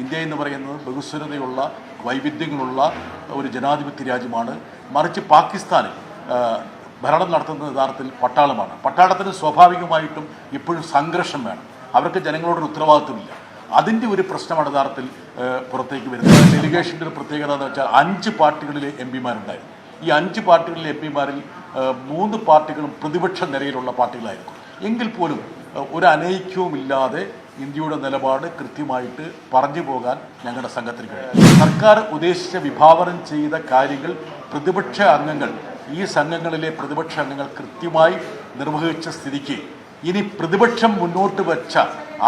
India എന്ന് പറയുന്നത് ബഹുസ്വരതയുള്ള വൈവിധ്യങ്ങളുള്ള ഒരു ജനാധിപത്യ രാജ്യമാണ്. മറിച്ച് പാകിസ്ഥാൻ ഭരണം നടത്തുന്നത് യഥാർത്ഥത്തിൽ പട്ടാളമാണ്. പട്ടാളത്തിന് സ്വാഭാവികമായിട്ടും ഇപ്പോഴും സംഘർഷം വേണം. അവർക്ക് ജനങ്ങളോടൊരു ഉത്തരവാദിത്വമില്ല. അതിന്റെ ഒരു പ്രശ്നമാണ് യഥാർത്ഥത്തിൽ പുറത്തേക്ക് വരുന്നത്. ഡെലിഗേഷന്റെ ഒരു പ്രത്യേകത എന്ന് വെച്ചാൽ അഞ്ച് പാർട്ടികളിലെ എം പിമാരുണ്ടായിരുന്നു. ഈ അഞ്ച് പാർട്ടികളിലെ എം പിമാരിൽ മൂന്ന് പാർട്ടികളും പ്രതിപക്ഷ നിരയിലുള്ള പാർട്ടികളായിരുന്നു എങ്കിൽ പോലും ഒരു അനൈക്യവുമില്ലാതെ ഇന്ത്യയുടെ നിലപാട് കൃത്യമായിട്ട് പറഞ്ഞു പോകാൻ ഞങ്ങളുടെ സംഘത്തിന് കഴിയും. സർക്കാർ ഉദ്ദേശിച്ച വിഭാവനം ചെയ്ത കാര്യങ്ങൾ പ്രതിപക്ഷ അംഗങ്ങൾ ഈ സംഘങ്ങളിലെ പ്രതിപക്ഷ അംഗങ്ങൾ കൃത്യമായി നിർവഹിച്ച സ്ഥിതിക്ക് ഇനി പ്രതിപക്ഷം മുന്നോട്ട് വച്ച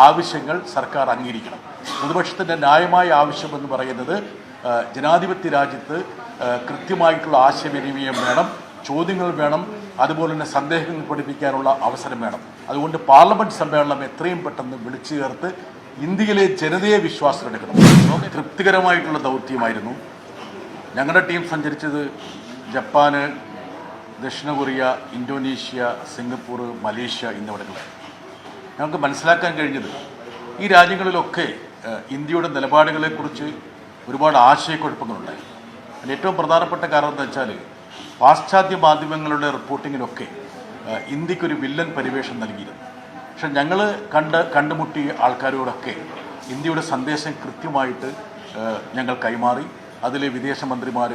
ആവശ്യങ്ങൾ സർക്കാർ അംഗീകരിക്കണം. പ്രതിപക്ഷത്തിന്റെ ന്യായമായ ആവശ്യമെന്ന് പറയുന്നത് ജനാധിപത്യ രാജ്യത്ത് കൃത്യമായിട്ടുള്ള ആശയവിനിമയം വേണം ചോദ്യങ്ങൾ വേണം അതുപോലെ തന്നെ സന്ദേഹങ്ങൾ പഠിപ്പിക്കാനുള്ള അവസരം വേണം. അതുകൊണ്ട് പാർലമെന്റ് സമ്മേളനം എത്രയും പെട്ടെന്ന് വിളിച്ചു ചേർത്ത് ഇന്ത്യയിലെ ജനതയെ വിശ്വാസത്തിലെടുക്കണം തൃപ്തികരമായിട്ടുള്ള ദൗത്യമായിരുന്നു. ഞങ്ങളുടെ ടീം സഞ്ചരിച്ചത് ജപ്പാന് ദക്ഷിണ കൊറിയ ഇന്തോനേഷ്യ സിംഗപ്പൂർ മലേഷ്യ എന്നിവിടങ്ങളിൽ ഞങ്ങൾക്ക് മനസ്സിലാക്കാൻ കഴിഞ്ഞത് ഈ രാജ്യങ്ങളിലൊക്കെ ഇന്ത്യയുടെ നിലപാടുകളെക്കുറിച്ച് ഒരുപാട് ആശയക്കുഴപ്പങ്ങളുണ്ടായി. അതിൽ ഏറ്റവും പ്രധാനപ്പെട്ട കാരണം എന്താ വെച്ചാൽ പാശ്ചാത്യ മാധ്യമങ്ങളുടെ റിപ്പോർട്ടിങ്ങിലൊക്കെ ഇന്ത്യക്കൊരു വില്ലൻ പരിവേഷം നൽകിയിരുന്നു. പക്ഷെ ഞങ്ങൾ കണ്ട് കണ്ടുമുട്ടിയ ആൾക്കാരോടൊക്കെ ഇന്ത്യയുടെ സന്ദേശം കൃത്യമായിട്ട് ഞങ്ങൾ കൈമാറി. അതിലെ വിദേശമന്ത്രിമാർ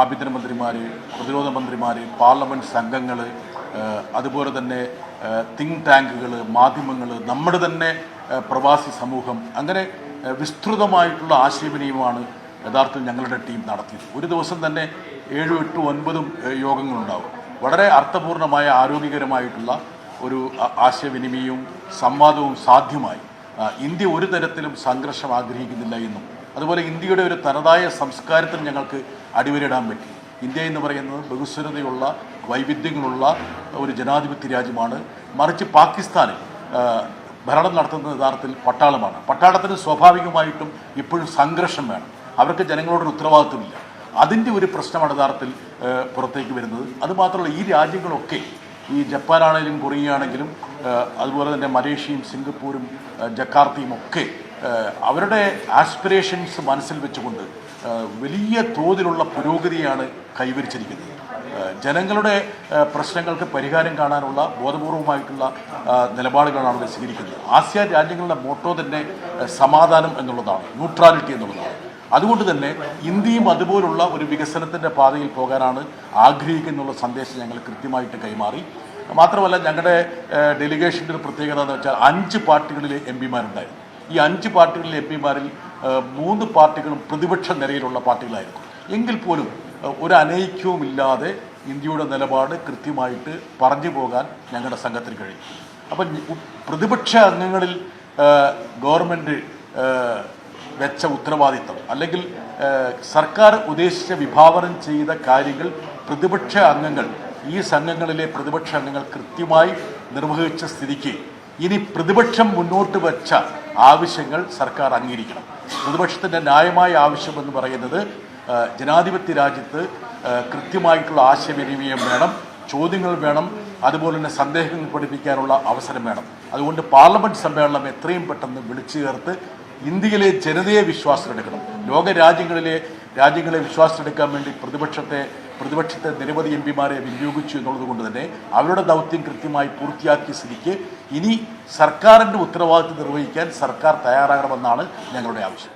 ആഭ്യന്തരമന്ത്രിമാർ പ്രതിരോധ മന്ത്രിമാർ പാർലമെന്റ് സംഘങ്ങൾ അതുപോലെ തന്നെ തിങ്ക് ടാങ്കുകൾ മാധ്യമങ്ങൾ നമ്മുടെ തന്നെ പ്രവാസി സമൂഹം അങ്ങനെ വിസ്തൃതമായിട്ടുള്ള ആശയവിനിമയമാണ് യഥാർത്ഥത്തിൽ ഞങ്ങളുടെ ടീം നടത്തിയത്. ഒരു ദിവസം തന്നെ ഏഴും എട്ടും ഒൻപതും യോഗങ്ങളുണ്ടാവും. വളരെ അർത്ഥപൂർണമായ ആരോഗ്യകരമായിട്ടുള്ള ഒരു ആശയവിനിമയവും സംവാദവും സാധ്യമായി. ഇന്ത്യ ഒരു തരത്തിലും സംഘർഷം ആഗ്രഹിക്കുന്നില്ല എന്നും. അതുപോലെ ഇന്ത്യയുടെ ഒരു തനതായ സംസ്കാരത്തിന് ഞങ്ങൾക്ക് അടിവരയിടാൻ പറ്റി. ഇന്ത്യ എന്ന് പറയുന്നത് ബഹുസ്വരതയുള്ള വൈവിധ്യങ്ങളുള്ള ഒരു ജനാധിപത്യ രാജ്യമാണ്. മറിച്ച് പാകിസ്ഥാനിൽ ഭരണം നടത്തുന്ന യഥാർത്ഥത്തിൽ പട്ടാളമാണ്. പട്ടാളത്തിന് സ്വാഭാവികമായിട്ടും ഇപ്പോഴും സംഘർഷം വേണം. അവർക്ക് ജനങ്ങളോടൊരു ഉത്തരവാദിത്വമില്ല. അതിന്റെ ഒരു പ്രശ്നമാണ് യഥാർത്ഥത്തിൽ പുറത്തേക്ക് വരുന്നത്. അതുമാത്രമല്ല ഈ രാജ്യങ്ങളൊക്കെ ഈ ജപ്പാനാണെങ്കിലും കൊറിയയാണെങ്കിലും അതുപോലെ തന്നെ മലേഷ്യയും സിംഗപ്പൂരും ജക്കാർത്തയും ഒക്കെ അവരുടെ ആസ്പിറേഷൻസ് മനസ്സിൽ വെച്ചുകൊണ്ട് വലിയ തോതിലുള്ള പുരോഗതിയാണ് കൈവരിച്ചിരിക്കുന്നത്. ജനങ്ങളുടെ പ്രശ്നങ്ങൾക്ക് പരിഹാരം കാണാനുള്ള ബോധപൂർവമായിട്ടുള്ള നിലപാടുകളാണ് സ്വീകരിക്കുന്നത് ആസിയാൻ രാജ്യങ്ങളുടെ മോട്ടോ തന്നെ സമാധാനം എന്നുള്ളതാണ് ന്യൂട്രാലിറ്റി എന്നുള്ളതാണ്. അതുകൊണ്ട് തന്നെ ഇന്ത്യയും അതുപോലുള്ള ഒരു വികസനത്തിന്റെ പാതയിൽ പോകാനാണ് ആഗ്രഹിക്കുന്നുള്ള സന്ദേശം ഞങ്ങൾ കൃത്യമായിട്ട് കൈമാറി. മാത്രമല്ല ഞങ്ങളുടെ ഡെലിഗേഷന്റെ ഒരു പ്രത്യേകത എന്ന് വെച്ചാൽ അഞ്ച് പാർട്ടികളിലെ എം പിമാരുണ്ടായിരുന്നു. ഈ അഞ്ച് പാർട്ടികളിലെ എം പിമാരിൽ മൂന്ന് പാർട്ടികളും പ്രതിപക്ഷ നിരയിലുള്ള പാർട്ടികളായിരുന്നു. എങ്കിൽ പോലും ഒരു അനൈക്യവുമില്ലാതെ ഇന്ത്യയുടെ നിലപാട് കൃത്യമായിട്ട് പറഞ്ഞു പോകാൻ ഞങ്ങളുടെ സംഘത്തിന് കഴിയും. അപ്പം പ്രതിപക്ഷ അംഗങ്ങളിൽ ഗവൺമെന്റ് വെച്ച ഉത്തരവാദിത്തം അല്ലെങ്കിൽ സർക്കാർ ഉദ്ദേശിച്ച വിഭാവനം ചെയ്ത കാര്യങ്ങൾ പ്രതിപക്ഷ അംഗങ്ങൾ ഈ സംഘങ്ങളിലെ പ്രതിപക്ഷ അംഗങ്ങൾ കൃത്യമായി നിർവഹിച്ച സ്ഥിതിക്ക് ഇനി പ്രതിപക്ഷം മുന്നോട്ട് വച്ച ആവശ്യങ്ങൾ സർക്കാർ അംഗീകരിക്കണം. പ്രതിപക്ഷത്തിന്റെ ന്യായമായ ആവശ്യമെന്ന് പറയുന്നത് ജനാധിപത്യ രാജ്യത്ത് കൃത്യമായിട്ടുള്ള ആശയവിനിമയം വേണം ചോദ്യങ്ങൾ വേണം അതുപോലെ തന്നെ സന്ദേഹങ്ങൾ പഠിപ്പിക്കാനുള്ള അവസരം വേണം. അതുകൊണ്ട് പാർലമെന്റ് സമ്മേളനം എത്രയും പെട്ടെന്ന് വിളിച്ചു ചേർത്ത് ഇന്ത്യയിലെ ജനതയെ വിശ്വാസത്തിലെടുക്കണം. ലോക രാജ്യങ്ങളിലെ രാജ്യങ്ങളെ വിശ്വാസത്തിലെടുക്കാൻ വേണ്ടി പ്രതിപക്ഷത്തെ പ്രതിപക്ഷത്തെ നിരവധി എം പിമാരെ വിനിയോഗിച്ചു എന്നുള്ളത് കൊണ്ട് തന്നെ അവരുടെ ദൗത്യം കൃത്യമായി പൂർത്തിയാക്കിയ സ്ഥിതിക്ക് ഇനി സർക്കാരിന്റെ ഉത്തരവാദിത്വം നിർവഹിക്കാൻ സർക്കാർ തയ്യാറാകണമെന്നാണ് ഞങ്ങളുടെ ആവശ്യം.